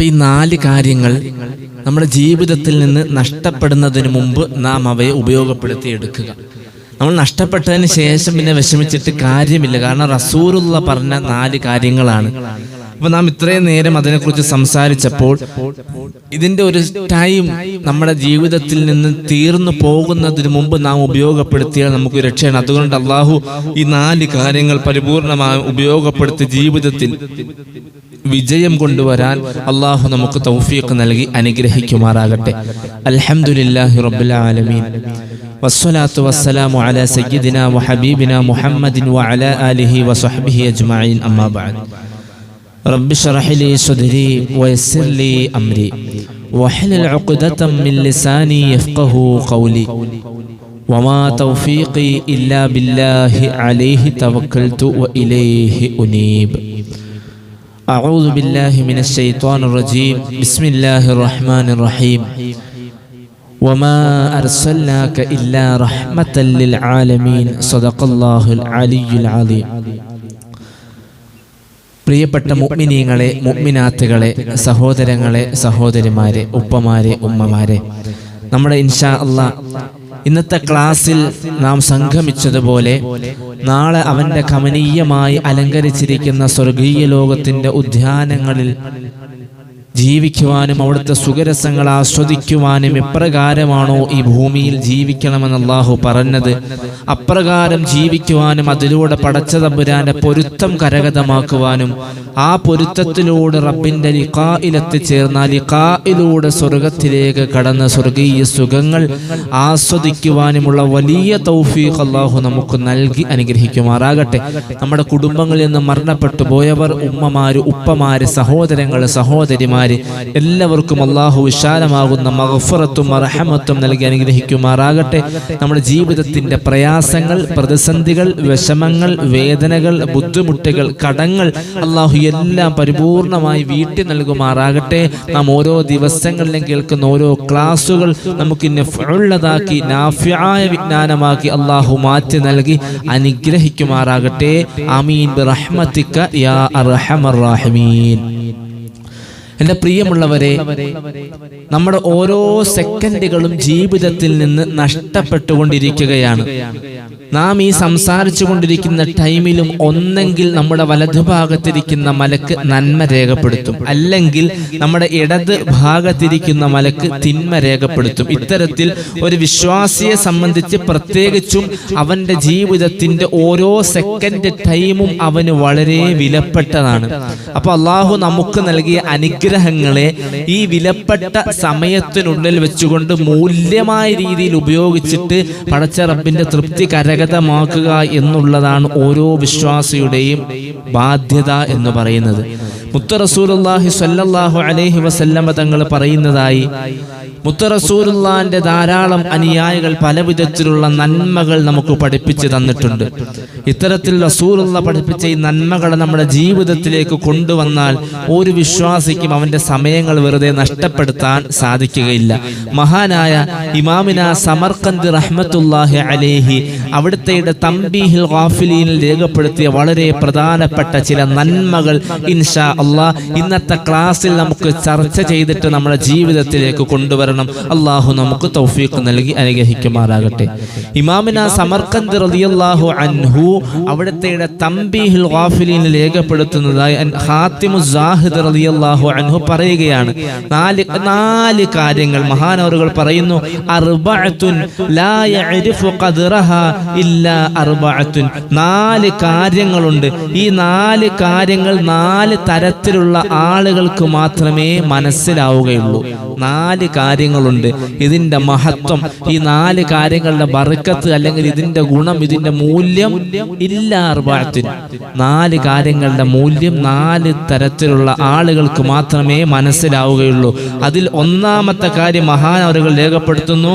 അപ്പൊ ഈ നാല് കാര്യങ്ങൾ നമ്മുടെ ജീവിതത്തിൽ നിന്ന് നഷ്ടപ്പെടുന്നതിന് മുമ്പ് നാം അവയെ ഉപയോഗപ്പെടുത്തി എടുക്കുക. നമ്മൾ നഷ്ടപ്പെട്ടതിന് ശേഷം പിന്നെ വിഷമിച്ചിട്ട് കാര്യമില്ല. കാരണം റസൂറുള്ള പറഞ്ഞ നാല് കാര്യങ്ങളാണ്. അപ്പൊ നാം ഇത്രയും നേരം അതിനെക്കുറിച്ച് സംസാരിച്ചപ്പോൾ ഇതിന്റെ ഒരു ടൈം നമ്മുടെ ജീവിതത്തിൽ നിന്ന് തീർന്നു പോകുന്നതിന് മുമ്പ് നാം ഉപയോഗപ്പെടുത്തിയാൽ നമുക്ക് രക്ഷയാണ്. അതുകൊണ്ട് അള്ളാഹു ഈ നാല് കാര്യങ്ങൾ പരിപൂർണമായി ഉപയോഗപ്പെടുത്തി ജീവിതത്തിൽ വിജയം കൊണ്ടുവരാൻ അള്ളാഹു നമുക്ക് തൗഫീഖ് നൽകി അനുഗ്രഹിക്കുമാറാകട്ടെ. അൽഹംദുലില്ലാഹി റബ്ബിൽ ആലമീൻ. വസ്സലാത്തു വസ്സലാമു അലാ സയ്യിദിന വഹബീബിന മുഹമ്മദിൻ വഅലാ ആലിഹി വസഹ്ബിഹി അജ്മഈൻ. അമ്മാ ബഅദ്. رب اشرح لي صدري ويسر لي أمري. واحلل عقدة من لساني يفقه قولي. وما توفيقي إلا بالله عليه توكلت وإليه أنيب. أعوذ بالله من الشيطان الرجيم. بسم الله الرحمن الرحيم. وما أرسلناك إلا رحمة للعالمين. صدق الله العلي العظيم. പ്രിയപ്പെട്ട മുഗ്മിനീങ്ങളെ മുഗ്മിനാത്തുകളെ സഹോദരങ്ങളെ സഹോദരിമാരെ ഉപ്പമാരെ ഉമ്മമാരെ നമ്മുടെ ഇൻഷാ അള്ളാ ഇന്നത്തെ ക്ലാസ്സിൽ നാം സംഗമിച്ചതുപോലെ നാളെ അവന്റെ കമനീയമായി അലങ്കരിച്ചിരിക്കുന്ന സ്വർഗീയ ലോകത്തിന്റെ ഉദ്യാനങ്ങളിൽ ജീവിക്കുവാനും അവിടുത്തെ സുഖരസങ്ങൾ ആസ്വദിക്കുവാനും എപ്രകാരമാണോ ഈ ഭൂമിയിൽ ജീവിക്കണമെന്ന് അള്ളാഹു പറഞ്ഞത്? അപ്രകാരം ജീവിക്കുവാനും അതിലൂടെ പടച്ച തമ്പുരാന്റെ പൊരുത്തം കരഗതമാക്കുവാനും ആ പൊരുത്തത്തിലൂടെ റബ്ബിന്റെ ലിഖായിലെത്തിച്ചേർന്ന ലിഖായിലൂടെ സ്വർഗത്തിലേക്ക് കടന്ന സ്വർഗീയ സുഖങ്ങൾ ആസ്വദിക്കുവാനുമുള്ള വലിയ തൗഫീഖ് അള്ളാഹു നമുക്ക് നൽകി അനുഗ്രഹിക്കുമാറാകട്ടെ. നമ്മുടെ കുടുംബങ്ങളിൽ നിന്ന് മരണപ്പെട്ടു പോയവർ ഉമ്മമാര് ഉപ്പമാര് സഹോദരങ്ങൾ സഹോദരിമാര് എല്ലാവർക്കും അള്ളാഹു വിശാലമാകുന്ന മഹഫറത്തും അർഹമത്തും നൽകി അനുഗ്രഹിക്കുമാറാകട്ടെ. നമ്മുടെ ജീവിതത്തിന്റെ പ്രയാസങ്ങൾ പ്രതിസന്ധികൾ വിഷമങ്ങൾ വേദനകൾ ബുദ്ധിമുട്ടുകൾ കടങ്ങൾ അള്ളാഹു എല്ലാം പരിപൂർണമായി വീട്ടി നൽകുമാറാകട്ടെ. നാം ഓരോ ദിവസങ്ങളിലും കേൾക്കുന്ന ഓരോ ക്ലാസുകൾ നമുക്ക് ഉള്ളതാക്കി നാഫ്യായ വിജ്ഞാനമാക്കി അള്ളാഹു മാറ്റി നൽകി അനുഗ്രഹിക്കുമാറാകട്ടെ. അമീൻ ബിറഹ്മതിക യാ അർഹമർ എന്റെ പ്രിയമുള്ളവരെ നമ്മുടെ ഓരോ സെക്കൻഡുകളും ജീവിതത്തിൽ നിന്ന് നഷ്ടപ്പെട്ടുകൊണ്ടിരിക്കുകയാണ്. നാം ഈ സംസാരിച്ചു കൊണ്ടിരിക്കുന്ന ടൈമിലും ഒന്നെങ്കിൽ നമ്മുടെ വലതുഭാഗത്തിരിക്കുന്ന മലക്ക് നന്മ രേഖപ്പെടുത്തും. അല്ലെങ്കിൽ നമ്മുടെ ഇടത് ഭാഗത്തിരിക്കുന്ന മലക്ക് തിന്മ രേഖപ്പെടുത്തും. ഇത്തരത്തിൽ ഒരു വിശ്വാസിയെ സംബന്ധിച്ച് പ്രത്യേകിച്ചും അവന്റെ ജീവിതത്തിന്റെ ഓരോ സെക്കൻഡ് ടൈമും അവന് വളരെ വിലപ്പെട്ടതാണ്. അപ്പൊ അള്ളാഹു നമുക്ക് നൽകിയ അനുഗ്രഹങ്ങളെ ഈ വിലപ്പെട്ട സമയത്തിനുള്ളിൽ വെച്ചുകൊണ്ട് മൂല്യമായ രീതിയിൽ ഉപയോഗിച്ചിട്ട് പടച്ച റബ്ബിന്റെ തൃപ്തി കരഗതമാക്കുക എന്നുള്ളതാണ് ഓരോ വിശ്വാസിയുടെയും ബാധ്യത എന്ന് പറയുന്നത്. മുത്ത റസൂലുള്ളാഹി സ്വല്ലല്ലാഹു അലൈഹി വസല്ലമ തങ്ങൾ പറയുന്നതായി മുത്ത റസൂലുള്ളാന്റെ ധാരാളം അനുയായികൾ പല വിധത്തിലുള്ള നന്മകൾ നമുക്ക് പഠിപ്പിച്ചു തന്നിട്ടുണ്ട്. ഇത്തരത്തിൽ റസൂലുള്ള പഠിപ്പിച്ച ഈ നന്മകൾ നമ്മുടെ ജീവിതത്തിലേക്ക് കൊണ്ടുവന്നാൽ ഒരു വിശ്വാസിക്കും അവന്റെ സമയങ്ങൾ വെറുതെ നഷ്ടപ്പെടുത്താൻ സാധിക്കുകയില്ല. മഹാനായ ഇമാമിന സമർക്കന്ത് റഹ്മത്തുല്ലാഹി അലേഹി അവിടുത്തെ തമ്പിഹിൽ ഗാഫിലീനിൽ രേഖപ്പെടുത്തിയ വളരെ പ്രധാനപ്പെട്ട ചില നന്മകൾ ഇൻഷാ അള്ളാഹ് ഇന്നത്തെ ക്ലാസ്സിൽ നമുക്ക് ചർച്ച ചെയ്തിട്ട് നമ്മുടെ ജീവിതത്തിലേക്ക് കൊണ്ടുവരണം അള്ളാഹു നമുക്ക് തൗഫീഖ് നൽകി അനുഗ്രഹിക്കുമാറാകട്ടെ. ഇമാമിന സമർക്കന്ത് റളിയല്ലാഹു അൻഹു അവിടുത്തെ തമ്പീഹിൽ ഗാഫിലീനിൽ രേഖപ്പെടുത്തുന്നതായി ഹാത്തിമു സാഹിദ് റളിയല്ലാഹു അൻഹു പറയുകയാണ്. നാല് നാല് കാര്യങ്ങൾ മഹാനവറുകൾ പറയുന്നു. അർബഅത്തുൻ ലാ യഅരിഫു ഖദ്റഹാ ഇല്ലാ അർബഅത്തുൻ. നാല് കാര്യങ്ങളുണ്ട്. ഈ നാല് കാര്യങ്ങൾ നാല് തരത്തിലുള്ള ആളുകൾക്ക് മാത്രമേ മനസ്സിലാവുകയുള്ളൂ. നാല് കാര്യങ്ങളുണ്ട്. ഇതിന്റെ മഹത്വം ഈ നാല് കാര്യങ്ങളുടെ ബർക്കത്ത് അല്ലെങ്കിൽ ഇതിന്റെ ഗുണം ഇതിന്റെ മൂല്യം ഇല്ല നാല് കാര്യങ്ങളുടെ മൂല്യം നാല് തരത്തിലുള്ള ആളുകൾക്ക് മാത്രമേ മനസ്സിലാവുകയുള്ളൂ. അതിൽ ഒന്നാമത്തെ കാര്യം മഹാൻ അവരുകൾ രേഖപ്പെടുത്തുന്നു.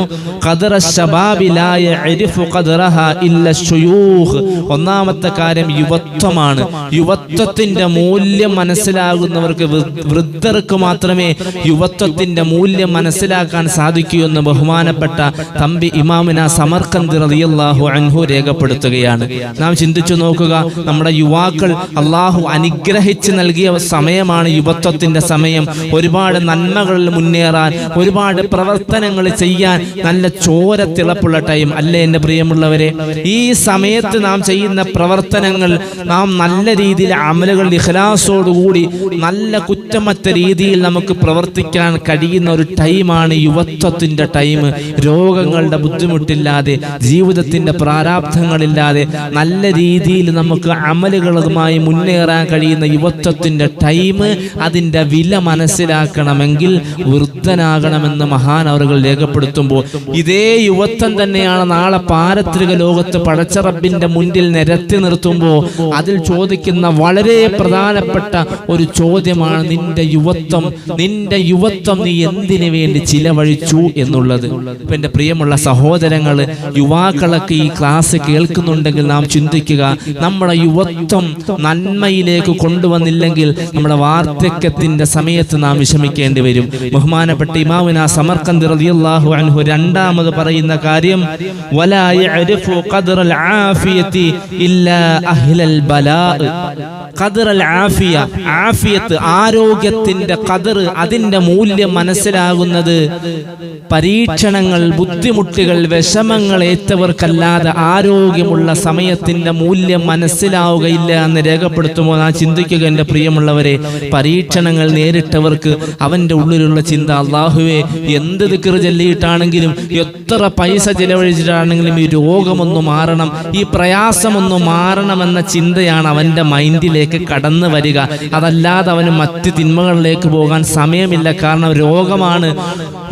ഒന്നാമത്തെ കാര്യം യുവത്വമാണ്. യുവത്വത്തിന്റെ മൂല്യം മനസ്സിലാകുന്നവർക്ക് വൃദ്ധർക്ക് മാത്രമേ യുവത്വത്തിന്റെ മൂല്യം മനസ്സിലാ മനസ്സിലാക്കാൻ സാധിക്കുമെന്ന് ബഹുമാനപ്പെട്ട തമ്പി ഇമാമിന സമർക്കന്ത് റളിയല്ലാഹു അൻഹു രേഖപ്പെടുത്തുകയാണ്. നാം ചിന്തിച്ചു നോക്കുക നമ്മുടെ യുവാക്കൾ അള്ളാഹു അനുഗ്രഹിച്ച് നൽകിയ സമയമാണ് യുവത്വത്തിന്റെ സമയം. ഒരുപാട് നന്മകളിൽ മുന്നേറാൻ ഒരുപാട് പ്രവർത്തനങ്ങൾ ചെയ്യാൻ നല്ല ചോര തിളപ്പുള്ള ടൈം അല്ലേ എന്റെ പ്രിയമുള്ളവരെ? ഈ സമയത്ത് നാം ചെയ്യുന്ന പ്രവർത്തനങ്ങൾ നാം നല്ല രീതിയിൽ അമലുകൾ ഇഖലാസോടുകൂടി നല്ല കുറ്റമറ്റ രീതിയിൽ നമുക്ക് പ്രവർത്തിക്കാൻ കഴിയുന്ന ഒരു ടൈമാണ് യുവത്വത്തിന്റെ ടൈം രോഗങ്ങളുടെ ബുദ്ധിമുട്ടില്ലാതെ ജീവിതത്തിന്റെ പ്രാരാബ്ധങ്ങളില്ലാതെ നല്ല രീതിയിൽ നമുക്ക് അമലുകളുമായി മുന്നേറാൻ കഴിയുന്ന യുവത്വത്തിന്റെ ടൈം അതിന്റെ വില മനസ്സിലാക്കണമെങ്കിൽ വൃദ്ധനാകണമെന്ന് മഹാൻ മഹാനവറുകൾ രേഖപ്പെടുത്തുമ്പോൾ ഇതേ യുവത്വം തന്നെയാണ് നാളെ പാരത്രിക ലോകത്ത് പടച്ചറബിന്റെ മുന്നിൽ നിരത്തി നിർത്തുമ്പോൾ അതിൽ ചോദിക്കുന്ന വളരെ പ്രധാനപ്പെട്ട ഒരു ചോദ്യമാണ് നിന്റെ യുവത്വം നിന്റെ യുവത്വം നീ എന്തിനു വേണ്ടി ചിലവഴിച്ചു എന്നുള്ളത്. ഇപ്പം എന്റെ പ്രിയമുള്ള സഹോദരങ്ങൾ യുവാക്കളൊക്കെ ഈ ക്ലാസ് കേൾക്കുന്നുണ്ടെങ്കിൽ നാം ചിന്തിക്കുക നമ്മുടെ യുവത്വം നന്മയിലേക്ക് കൊണ്ടുവന്നില്ലെങ്കിൽ നമ്മുടെ വാർദ്ധക്യത്തിന്റെ സമയത്ത് നാം വിഷമിക്കേണ്ടി വരും. ബഹുമാനപ്പെട്ട ഇമാവിന സമർക്കന്ത് റളിയല്ലാഹു അൻഹു രണ്ടാമത് പറയുന്ന കാര്യം ആഫിയത്ത് ആരോഗ്യത്തിന്റെ കതിർ അതിന്റെ മൂല്യം മനസ്സിലാകുന്നത് പരീക്ഷണങ്ങൾ ബുദ്ധിമുട്ടുകൾ വിഷമങ്ങൾ ഏറ്റവർക്കല്ലാതെ ആരോഗ്യമുള്ള സമയത്തിന്റെ മൂല്യം മനസ്സിലാവുകയില്ല എന്ന് രേഖപ്പെടുത്തുമ്പോൾ ആ ചിന്തിക്കുക എന്റെ പ്രിയമുള്ളവരെ. പരീക്ഷണങ്ങൾ നേരിട്ടവർക്ക് അവന്റെ ഉള്ളിലുള്ള ചിന്ത അള്ളാഹുവെ എന്ത് ദിക്കറ് ചൊല്ലിയിട്ടാണെങ്കിലും എത്ര പൈസ ചിലവഴിച്ചിട്ടാണെങ്കിലും ഈ രോഗമൊന്നു മാറണം ഈ പ്രയാസമൊന്നു മാറണമെന്ന ചിന്തയാണ് അവന്റെ മൈൻഡിലേക്ക് കടന്നു വരിക. അതല്ലാതെ അവന് മറ്റ് തിന്മകളിലേക്ക് പോകാൻ സമയമില്ല. കാരണം രോഗമാണ്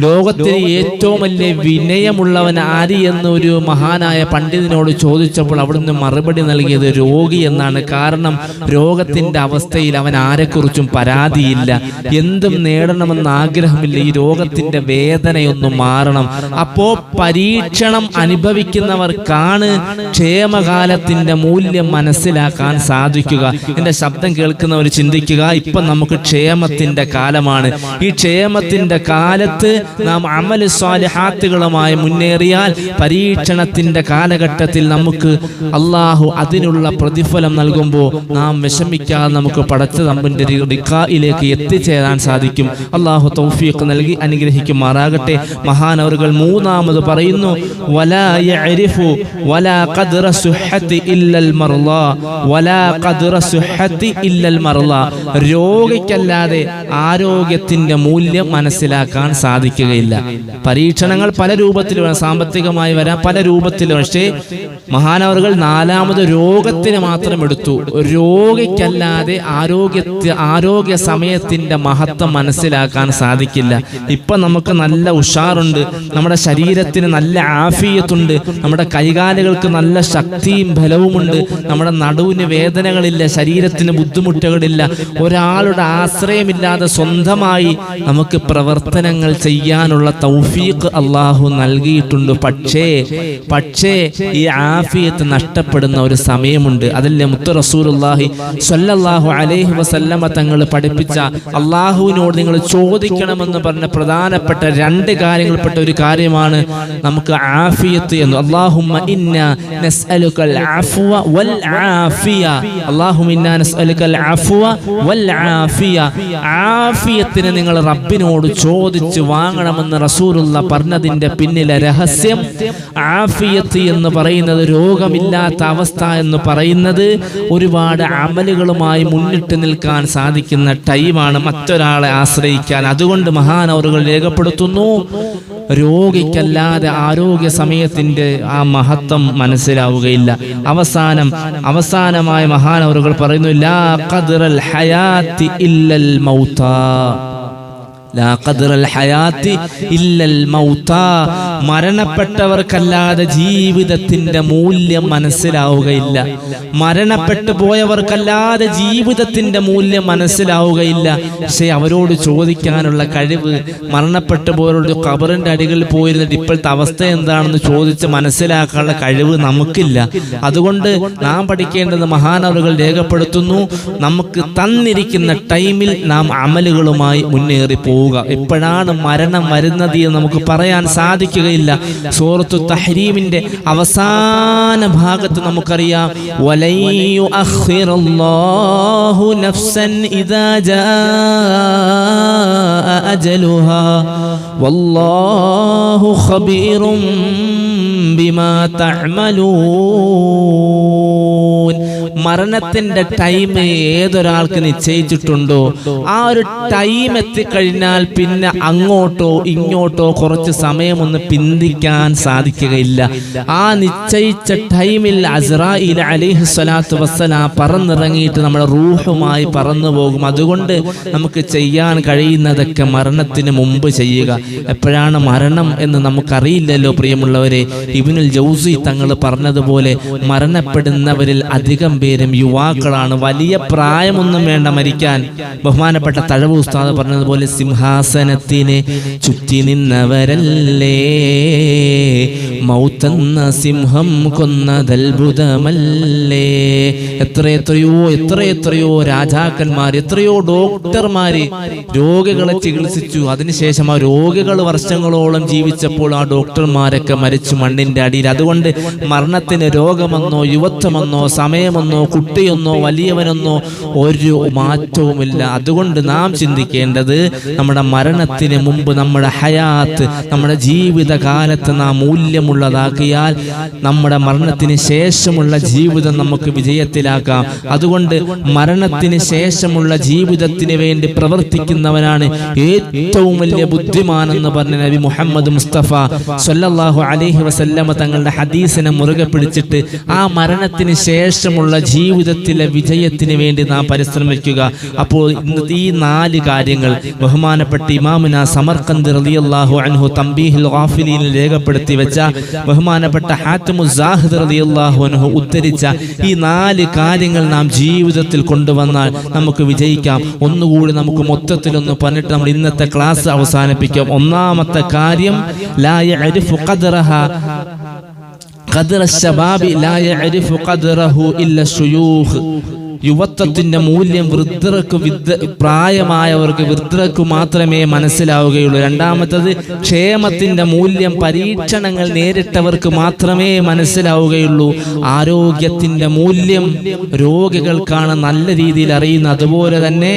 ലോകത്തിലെ ഏറ്റവും വലിയ വിനയമുള്ളവൻ ആര് എന്നൊരു മഹാനായ പണ്ഡിതനോട് ചോദിച്ചപ്പോൾ അവിടുന്ന് മറുപടി നൽകിയത് രോഗി എന്നാണ്. കാരണം രോഗത്തിന്റെ അവസ്ഥയിൽ അവൻ ആരെക്കുറിച്ചും പരാതിയില്ല. എന്തും നേടണമെന്ന് ആഗ്രഹമില്ല. ഈ രോഗത്തിന്റെ വേദനയൊന്നും മാറണം. അപ്പോ പരീക്ഷണം അനുഭവിക്കുന്നവർക്കാണ് ക്ഷേമകാലത്തിന്റെ മൂല്യം മനസ്സിലാക്കാൻ സാധിക്കുക. എന്റെ ശബ്ദം കേൾക്കുന്നവർ ചിന്തിക്കുക. ഇപ്പൊ നമുക്ക് ക്ഷേമത്തിന്റെ കാലമാണ്. ഈ ക്ഷേമത്തിന്റെ കാലത്ത് നാം അമൽ സ്വാലിഹാത്തുകളുമായി മുന്നേറിയാൽ പരീക്ഷണത്തിന്റെ കാലഘട്ടത്തിൽ നമുക്ക് അള്ളാഹു അതിനുള്ള പ്രതിഫലം നൽകുമ്പോൾ നാം വിഷമിക്കാതെ നമുക്ക് പടച്ച തമ്പിന്റെ റിക്കായിലേക്ക് എത്തിച്ചേരാൻ സാധിക്കും. അള്ളാഹു തൗഫീഖ് നൽകി അനുഗ്രഹിക്കുമാറാകട്ടെ. മഹാനവറുകൾ മൂന്നാമത് പറയുന്നു വലാ യഅരിഫു വലാ ഇല്ലൽ മർള. വലാ ഇല്ലൽ മർള. രോഗിക്കല്ലാതെ ആരോഗ്യത്തിന്റെ മൂല്യം മനസ്സിലാക്കാൻ സാധിക്കുകയില്ല. പരീക്ഷണങ്ങൾ പല രൂപത്തിൽ സാമ്പത്തികമായി വരാം പല രൂപത്തിൽ പക്ഷേ മഹാനവറുകൾ നാലാമത് രോഗത്തിന് മാത്രം എടുത്തു. രോഗിക്കല്ലാതെ ആരോഗ്യത്തെ ആരോഗ്യ സമയത്തിന്റെ മഹത്വം മനസ്സിലാക്കാൻ സാധിക്കില്ല. ഇപ്പൊ നമുക്ക് നല്ല ഉഷാറുണ്ട്. നമ്മുടെ ശരീരത്തിന് നല്ല ആഫിയത്തുണ്ട്. നമ്മുടെ കൈകാലുകൾക്ക് നല്ല ശക്തിയും ബലവുമുണ്ട്. നമ്മുടെ നടുവിന് വേദനകളില്ല ശരീരത്തിന് ബുദ്ധിമുട്ടുകളില്ല. ഒരാളുടെ ആശ്രയമില്ലാതെ സ്വന്തമായി നമുക്ക് പ്രവർത്തനങ്ങൾ ചെയ്യാനുള്ള തൗഫീഖ് അള്ളാഹു നൽകിയിട്ടുണ്ട്. പക്ഷേ പക്ഷേ ഈ ആഫിയത്ത് നഷ്ടപ്പെടുന്ന ഒരു സമയമുണ്ട്. അതല്ലേ മുത്തു റസൂലുള്ളാഹി സ്വല്ലല്ലാഹു അലൈഹി വസല്ലമ തങ്ങൾ പഠിപ്പിച്ച അള്ളാഹുവിനോട് നിങ്ങൾ ചോദിക്കണമെന്ന് പറഞ്ഞ പ്രധാനപ്പെട്ട രണ്ട് കാര്യങ്ങൾപ്പെട്ട ഒരു കാര്യമാണ് നമുക്ക് ആഫിയത്ത് എന്ന്. അള്ളാഹുമ്മ ഇന്ന അഫ്വ വൽ ആഫിയ. ഇന്ന അഫ്വ വൽ ആഫിയ. ആഫിയത്തിന് നിങ്ങൾ റബ്ബിനോട് ചോദിച്ച് വാങ്ങണമെന്ന് റസൂലുള്ള പറഞ്ഞതിന്റെ പിന്നിലെ രഹസ്യം ആഫിയത്ത് എന്ന് പറയുന്നത് രോഗമില്ലാത്ത അവസ്ഥ എന്ന് പറയുന്നത് ഒരുപാട് അമലുകളുമായി മുന്നിട്ട് നിൽക്കാൻ സാധിക്കുന്ന ടൈമാണ് മറ്റൊരാളെ ആശ്രയിക്കാൻ. അതുകൊണ്ട് മഹാനവറുകൾ രേഖപ്പെടുത്തുന്നു രോഗിക്കല്ലാതെ ആരോഗ്യ സമയത്തിന്റെ ആ മഹത്വം മനസ്സിലാവുകയില്ല. അവസാനം അവസാനമായ മഹാനവറുകൾ പറയുന്നു ലാ ഖദ്റൽ ഹയാത്തി ഇല്ലൽ മൗതാ മരണപ്പെട്ടവർക്കല്ലാതെ ജീവിതത്തിന്റെ മൂല്യം മനസ്സിലാവുകയില്ല. മരണപ്പെട്ടു പോയവർക്കല്ലാതെ ജീവിതത്തിന്റെ മൂല്യം മനസ്സിലാവുകയില്ല. പക്ഷെ അവരോട് ചോദിക്കാനുള്ള കഴിവ് മരണപ്പെട്ടു പോയവരോട് കബറിന്റെ അടികളിൽ പോയിരുന്നിട്ട് ഇപ്പോഴത്തെ അവസ്ഥ എന്താണെന്ന് ചോദിച്ച് മനസ്സിലാക്കാനുള്ള കഴിവ് നമുക്കില്ല. അതുകൊണ്ട് നാം പഠിക്കേണ്ടത് മഹാനവറുകൾ രേഖപ്പെടുത്തുന്നു. നമുക്ക് തന്നിരിക്കുന്ന ടൈമിൽ നാം അമലുകളുമായി മുന്നേറി പോകുക പോവുക. എപ്പോഴാണ് മരണം വരുന്നത് എന്ന് നമുക്ക് പറയാൻ സാധിക്കുകയില്ല. സൂറത്തു തഹരീമിന്റെ അവസാന ഭാഗത്ത് നമുക്കറിയാം. അജലുഹ. വല്ലാഹു ഖബീറും ബിമാ തഅമലൂൻ. മരണത്തിന്റെ ടൈം ഏതൊരാൾക്ക് നിശ്ചയിച്ചിട്ടുണ്ടോ? ആ ഒരു ടൈം എത്തിക്കഴിഞ്ഞാൽ പിന്നെ അങ്ങോട്ടോ ഇങ്ങോട്ടോ കുറച്ച് സമയമൊന്ന് പിന്തിക്കാൻ സാധിക്കുകയില്ല. ആ നിശ്ചയിച്ച ടൈമിൽ അസ്രായിൽ അലിഹു സ്വലാത്തു വസ്സലാം പറന്നിറങ്ങിയിട്ട് നമ്മുടെ റൂഹുമായി പറന്നു പോകും. അതുകൊണ്ട് നമുക്ക് ചെയ്യാൻ കഴിയുന്നതൊക്കെ മരണത്തിന് മുമ്പ് ചെയ്യുക. എപ്പോഴാണ് മരണം എന്ന് നമുക്കറിയില്ലല്ലോ പ്രിയമുള്ളവരെ. ഇബിനുൽ ജൗസി തങ്ങൾ പറഞ്ഞതുപോലെ മരണപ്പെടുന്നവരിൽ അധികം പേരും യുവാക്കളാണ്. വലിയ പ്രായമൊന്നും വേണ്ട മരിക്കാൻ. ബഹുമാനപ്പെട്ട തഴവ് ഉസ്താദ് പറഞ്ഞതുപോലെ സിംഹാസനത്തിന് ചുറ്റി നിന്നവരല്ലേ? മൗത്തെന്ന സിംഹം കൊന്നതത്ഭുതമല്ലേ? എത്ര എത്രയോ എത്ര എത്രയോ രാജാക്കന്മാർ എത്രയോ ഡോക്ടർമാര് രോഗികളെ ചികിത്സിച്ചു. അതിനുശേഷം ആ രോഗികൾ വർഷങ്ങളോളം ജീവിച്ചപ്പോൾ ആ ഡോക്ടർമാരൊക്കെ മരിച്ചു. മണ്ണിന്റെ അടിയിൽ. അതുകൊണ്ട് മരണത്തിന് രോഗമെന്നോ യുവത്വമെന്നോ സമയമെന്നോ കുട്ടിയെന്നോ വലിയവനെന്നോ ഒരു മാറ്റവുമില്ല. അതുകൊണ്ട് നാം ചിന്തിക്കേണ്ടത് നമ്മുടെ മരണത്തിന് മുമ്പ് നമ്മുടെ ഹയാത്ത് നമ്മുടെ ജീവിതകാലത്ത് നാം മൂല്യമുള്ളതാക്കിയാൽ നമ്മുടെ മരണത്തിന് ശേഷമുള്ള ജീവിതം നമുക്ക് വിജയത്തിലാക്കാം. അതുകൊണ്ട് മരണത്തിന് ശേഷമുള്ള ജീവിതത്തിന് വേണ്ടി പ്രവർത്തിക്കുന്നവനാണ് ഏറ്റവും വലിയ ബുദ്ധിമാനെന്ന് പറഞ്ഞ നബി മുഹമ്മദ് മുസ്തഫ. സല്ലല്ലാഹു അലൈഹി വസല്ലമ തങ്ങളുടെ ഹദീസിനെ മുറുകെ പിടിച്ചിട്ട് ആ മരണത്തിന് ശേഷമുള്ള ജീവിതത്തിലെ വിജയത്തിന് വേണ്ടി നാം പരിശ്രമിക്കുക. അപ്പോൾ ഈ നാല് കാര്യങ്ങൾ ബഹുമാനപ്പെട്ട ഇമാമിന സമർക്കന്ദ് റളിയല്ലാഹു അൻഹു തംബീഹിൽ ഗാഫിലീനിൽ രേഖപ്പെടുത്തി വെച്ച ബഹുമാനപ്പെട്ട ഹാറ്റമു സാഹിദ് റളിയല്ലാഹു അൻഹു ഉദ്ധരിച്ച ഈ നാല് കാര്യങ്ങൾ നാം ജീവിതത്തിൽ കൊണ്ടുവന്നാൽ നമുക്ക് വിജയിക്കാം. ഒന്നുകൂടി നമുക്ക് മൊത്തത്തിലൊന്ന് പറഞ്ഞിട്ട് നമ്മൾ ഇന്നത്തെ ക്ലാസ് അവസാനിപ്പിക്കാം. ഒന്നാമത്തെ കാര്യം ലാ യഅരിഫു ഖദ്റഹ ഖദ്റ ശബാബി ലാ യഅരിഫു ഖദ്റഹു ഇല്ല ശുയൂഖ് യുവത്വത്തിന്റെ മൂല്യം വൃദ്ധർക്ക് പ്രായമായവർക്ക് വൃദ്ധർക്ക് മാത്രമേ മനസ്സിലാവുകയുള്ളൂ. രണ്ടാമത്തത് ക്ഷേമത്തിന്റെ മൂല്യം പരീക്ഷണങ്ങൾ നേരിട്ടവർക്ക് മാത്രമേ മനസ്സിലാവുകയുള്ളൂ. ആരോഗ്യത്തിന്റെ മൂല്യം രോഗികൾക്കാണ് നല്ല രീതിയിൽ അറിയുന്നത്. അതുപോലെ തന്നെ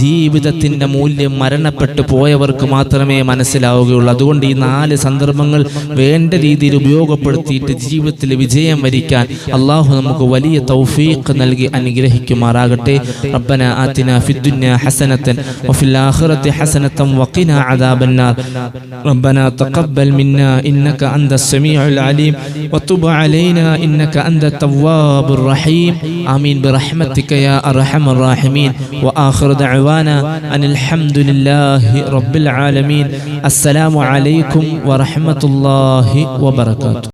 ജീവിതത്തിന്റെ മൂല്യം മരണപ്പെട്ടു പോയവർക്ക് മാത്രമേ മനസ്സിലാവുകയുള്ളൂ. അതുകൊണ്ട് ഈ നാല് സന്ദർഭങ്ങൾ വേണ്ട രീതിയിൽ ഉപയോഗപ്പെടുത്തിയിട്ട് ജീവിതത്തിൽ വിജയം വരിക്കാൻ അള്ളാഹു നമുക്ക് വലിയ തൗഫീഖ് നൽകി അനുഗ്രഹിക്കുമാറാകട്ടെ റബ്ബന ആതിന ഫിദ്ദുന്യ ഹസനത്തൻ വഫിൽ ആഖിറതി ഹസനത്തൻ വഖിന അദാബന്നാർ റബ്ബന തഖബ്ബൽ മിന്നാ ഇന്നക അന്ത സമീഉൽ അലീം വതുബ് അലൈനാ ഇന്നക അന്ത തവ്വാബുർ റഹീം ആമീൻ برحمتك يا أرحم الراحمين وآخر دعوانا أن الحمد لله رب العالمين السلام عليكم ورحمة الله وبركاته